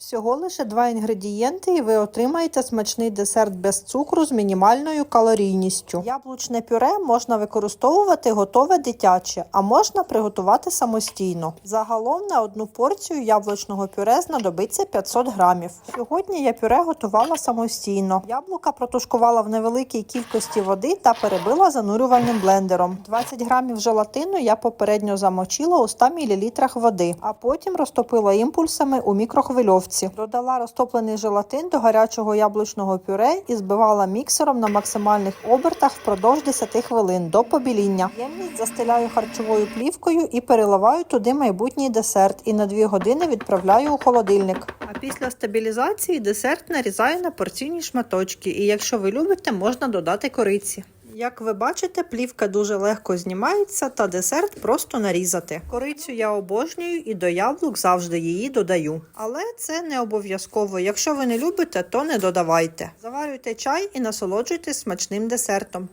Всього лише два інгредієнти, і ви отримаєте смачний десерт без цукру з мінімальною калорійністю. Яблучне пюре можна використовувати готове дитяче, а можна приготувати самостійно. Загалом на одну порцію яблучного пюре знадобиться 500 грамів. Сьогодні я пюре готувала самостійно. Яблука протушкувала в невеликій кількості води та перебила занурювальним блендером. 20 грамів желатину я попередньо замочила у 100 мл води, а потім розтопила імпульсами у мікрохвильовці. Додала розтоплений желатин до гарячого яблучного пюре і збивала міксером на максимальних обертах впродовж 10 хвилин до побіління. Ємність застеляю харчовою плівкою і переливаю туди майбутній десерт. І на 2 години відправляю у холодильник. А після стабілізації десерт нарізаю на порційні шматочки. І якщо ви любите, можна додати кориці. Як ви бачите, плівка дуже легко знімається та десерт просто нарізати. Корицю я обожнюю і до яблук завжди її додаю. Але це не обов'язково. Якщо ви не любите, то не додавайте. Заварюйте чай і насолоджуйтесь смачним десертом.